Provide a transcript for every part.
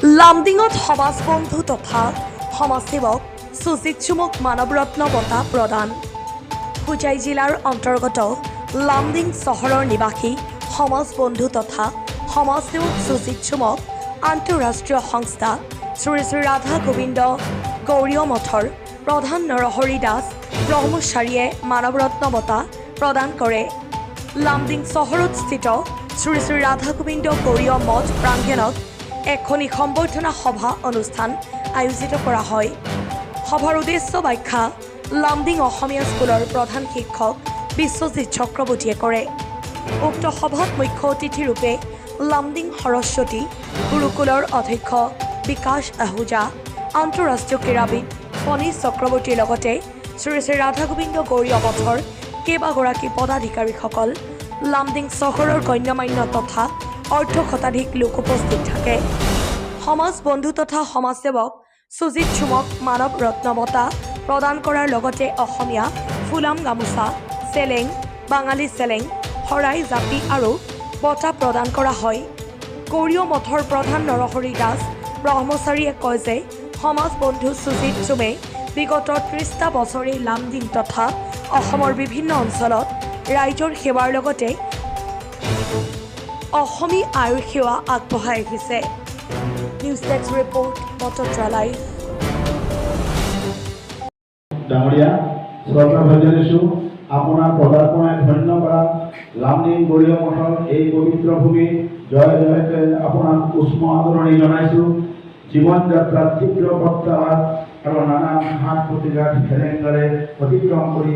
লামডিঙত সমাজ বন্ধু তথা সমাজসেৱক সুজিত চুমুক মানৱৰত্ন বঁটা প্ৰদান। হোজাই জিলাৰ অন্তৰ্গত লামডিং চহৰৰ নিবাসী সমাজ বন্ধু তথা সমাজসেৱক সুজিত চুমক আন্তঃৰাষ্ট্ৰীয় সংস্থা শ্ৰী শ্ৰী ৰাধা গোবিন্দ গৌৰীয় মঠৰ প্ৰধান নৰহৰি দাস ব্ৰহ্মচাৰীয়ে মানৱৰত্ন বঁটা প্ৰদান কৰে। লামডিং চহৰত স্থিত শ্ৰী শ্ৰী ৰাধা গোবিন্দ গৌৰীয় মঠ প্ৰাংগণত এখনি সম্বৰ্ধনা সভা অনুষ্ঠান আয়োজিত কৰা হয়। সভাৰ উদ্দেশ্য ব্যাখ্যা, লামডিং অসমীয়া স্কুলৰ প্ৰধান শিক্ষক বিশ্বজিৎ চক্ৰৱৰ্তীয়ে কৰে। উক্ত সভাত মুখ্য অতিথিৰূপে লামডিং সৰস্বতী গুৰুকুলৰ অধ্যক্ষ বিকাশ আহুজা, আন্তঃৰাষ্ট্ৰীয় ক্ৰীড়াবিদ ফণীশ চক্ৰৱৰ্তীৰ লগতে শ্ৰী শ্ৰী ৰাধা গোবিন্দ গৌৰী মঠৰ কেইবাগৰাকী পদাধিকাৰীসকল লামডিং চহৰৰ গণ্যমান্য তথা অৰ্ধ শতাধিক লোক উপস্থিত থাকে। সমাজ বন্ধু তথা সমাজসেৱক সুজিত চুমক মানৱ ৰত্ন বঁটা প্ৰদান কৰাৰ লগতে অসমীয়া ফুলাম গামোচা চেলেং বাঙালী চেলেং শৰাই জাপি আৰু বঁটা প্ৰদান কৰা হয়। গৌৰীয় মঠৰ প্ৰধান নৰহৰি দাস ব্ৰহ্মচাৰীয়ে কয় যে সমাজ বন্ধু সুজিত চুমে বিগত ত্ৰিছটা বছৰে লামডিং তথা অসমৰ বিভিন্ন অঞ্চলত ৰাইজৰ সেৱাৰ লগতে অসমী আয়ুষ সেৱা আগবঢ়াই আহিছে। নিউজ ডেস্ক ৰিপৰ্ট মটত্ৰা লাইভ ডাঙৰীয়া শ্ৰদ্ধা ভঞ্জনিছো আপোনাৰ পদাৰ্পণে ধন্য কৰা লামডিং গৰীয় মঠৰ এই পবিত্ৰ ভূমি। জয় জয়তে আপোনাক উষ্ম আদৰণি জনাইছোঁ। জীৱন যাত্ৰাত তীব্ৰ প্ৰত্যাহ্বান আৰু নানান হাত প্ৰতিঘাত হেৰেংগাৰে অতিক্ৰম কৰি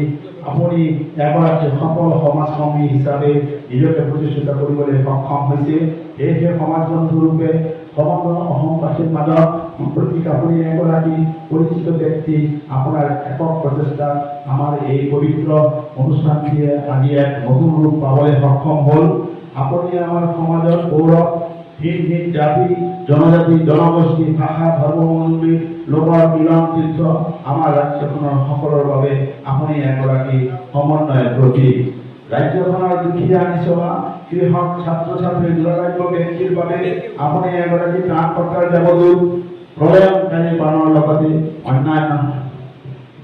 আপুনি এগৰাকী সফল সমাজকৰ্মী হিচাপে নিজকে প্ৰতিষ্ঠিত কৰিবলৈ সক্ষম হৈছে সেয়েহে সমাজ বন্ধুৰূপে সমগ্ৰ অসমবাসীৰ মাজত সম্প্ৰতি আপুনি এগৰাকী পৰিচিত ব্যক্তি আপোনাৰ একক প্ৰচেষ্টা আমাৰ এই পবিত্ৰ অনুষ্ঠানটিয়ে আজি এক নতুন ৰূপ পাবলৈ সক্ষম হ'ল। আপুনি আমাৰ সমাজৰ গৌৰৱ, ভিন ভিন জাতি, জনজাতি, জনগোষ্ঠী, ভাষা ধৰ্মাৱলম্বী লোকৰ তীৰ্থ আমাৰ ৰাজ্যখনৰ সকলৰ বাবে আপুনি এগৰাকী সমন্বয়ৰ প্ৰতীক ৰাজ্যখনৰ দুখীয়া নিচলা কৃষক ছাত্ৰ ছাত্ৰী দুৰাগ্য ব্যক্তিৰ বাবে আপুনি এগৰাকী ত্ৰাণকৰ্তাৰ দেৱদূত, প্ৰলয়নকাৰী বানৰ লগতে অন্যান্য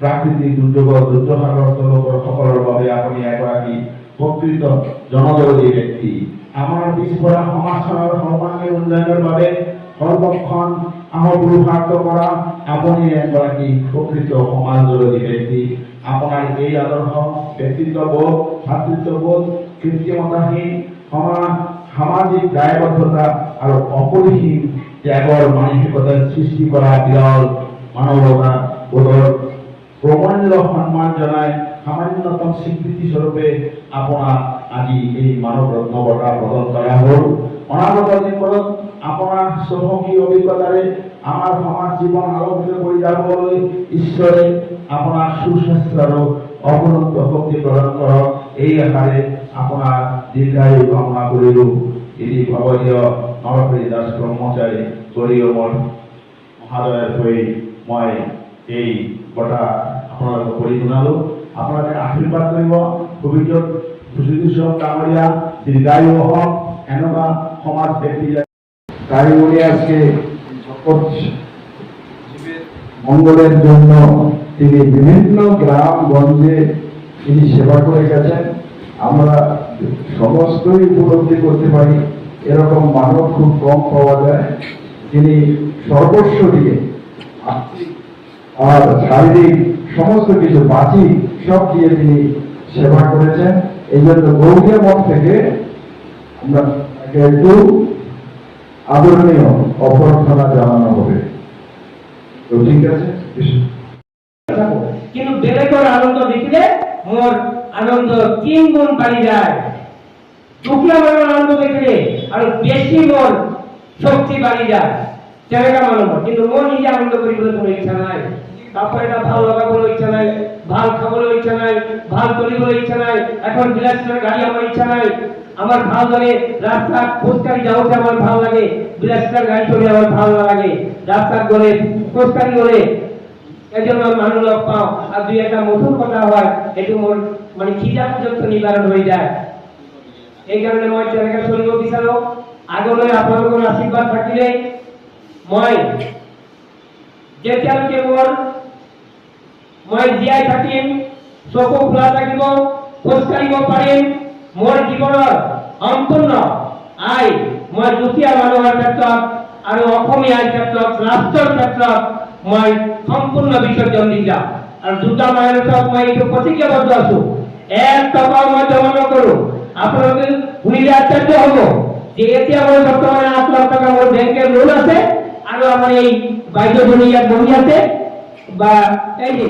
প্ৰাকৃতিক দুৰ্যোগৰ দুৰ্যোগগ্ৰস্ত লোকসকলৰ বাবে আপুনি এগৰাকী প্ৰকৃত জনদৰদী ব্যক্তি। আমাৰ পিছপৰা সমাজখনৰ সৰ্বাংগীন উন্নয়নৰ বাবে সৰ্বক্ষণ আহপুৰুষাৰ্থ কৰা আপুনি এগৰাকী প্ৰকৃত সমাজদৰদী ব্যক্তি। আপোনাৰ এই আদৰ্শ ব্যক্তিত্ববোধ, ভাতৃত্ববোধ, কৃত্ৰিমতাহীন সমাজ, সামাজিক দায়বদ্ধতা আৰু অপৰিসীম ত্যাগৰ মানসিকতাৰ সৃষ্টি কৰা বিৰল মানৱতা বোধৰ প্ৰমূল্য সন্মান জনাই সামান্যতম স্বীকৃতি স্বৰূপে আপোনাক আজি এই মানৱ ৰত্ন বঁটা প্ৰদান কৰা হ'ল। অনাগত দিনবোৰত আপোনাৰ চহকী অভিজ্ঞতাৰে আমাৰ সমাজ জীৱন আলোকিত কৰি যাবলৈ ঈশ্বৰে আপোনাৰ সুস্বাস্থ্য আৰু অপূৰ্ণন্ত শক্তি প্ৰদান কৰক এই আশাৰে আপোনাৰ দীৰ্ঘায়ু কামনা কৰিলোঁ এটি ভৱদীয় নৰহৰি দাস ব্ৰহ্মচাৰী গৰিয়মৰ মহাদয়ৰ হৈ মই এই কথা আপোনালোকক কৰি শুনালোঁ। আপোনালোকে আশীৰ্বাদ কৰিব ভৱিষ্যত সুযোগ ডাঙৰীয়া দীৰ্ঘায়ু হওক এনেকুৱা সমাজ তাই বলে আজকে মঙ্গলের জন্য তিনি বিভিন্ন গ্রাম গঞ্জে তিনি সেবা করে গেছেন। আমরা সমস্তই উপলব্ধি করতে পারি, এরকম মানব খুব কম পাওয়া যায়। তিনি সর্বস্ব দিয়ে আর শারীরিক সমস্ত কিছু বাঁচি সব দিয়ে তিনি সেবা করেছেন। এই জন্য গৌরীয় মঠ থেকে আমরা একটু আদরণীয় অভ্যর্থনা জানানো হবে। তো ঠিক আছে? কিন্তু বেলেগৰ আনন্দ দেখিলে মোৰ আনন্দ তিন গুণ বাঢ়ি যায়। দুখীয়া মানুহৰ আনন্দ দেখিলে আৰু বেছি মোৰ শক্তি বাঢ়ি যায়। তেনেকা মানুহৰ কিন্তু মোৰ নিজে আনন্দ কৰিবলৈ কোনো ইচ্ছা নাই। কাপোৰ এটা ভালো লগাবলৈ ইচ্ছা নাই ভালো খাবলৈ ইচ্ছা নাই ভালো কৰিবলৈ ইচ্ছা নাই, এখন বিলাসীৰ গাড়ী আমাৰ ইচ্ছা নাই। আমার ভালো লাগে রাস্তাত খোজকাঢ়ি যাওঁতে আমার ভালো লাগে বিলাসীৰ গাড়ী চলি আমার ভালো নালাগে ৰাস্তাত গ'লে খোজকাঢ়ি গ'লে এজন মানুহ লগ পাওঁ আৰু দুই এটা মধুৰ কথা হয় মোৰ মানে খিজা পৰ্যন্ত নিবাৰণ হৈ যায়। সেইকাৰণে মই তেনেকৈ চলিব বিচাৰোঁ আগলৈ আপোনালোকৰ আশীৰ্বাদ থাকিলে মই যেতিয়ালৈকে মোৰ মই জীয়াই থাকিম, চকু খোলা থাকিব খোজ কাঢ়িব পাৰিম মোৰ জীৱনৰ সম্পূৰ্ণ আই, মই দুখীয়া মানুহৰ ক্ষেত্ৰত আৰু অসমীয়াৰ ক্ষেত্ৰত, ৰাষ্ট্ৰৰ ক্ষেত্ৰত মই সম্পূৰ্ণ বিসৰ্জন দি যাম। আৰু দুটা পিছত মই এইটো প্ৰতিজ্ঞাবদ্ধ আছো। এক টকাও মই জমা নকৰো। আপোনালোকে শুনিলে আশ্চৰ্য হ'ব যে এতিয়া মই বৰ্তমানে আঠ লাখ টকা মোৰ বেংকের লোন আছে আৰু আমাৰ এই বাইদেউজনী ইয়াত বহি আছে। বা এই যে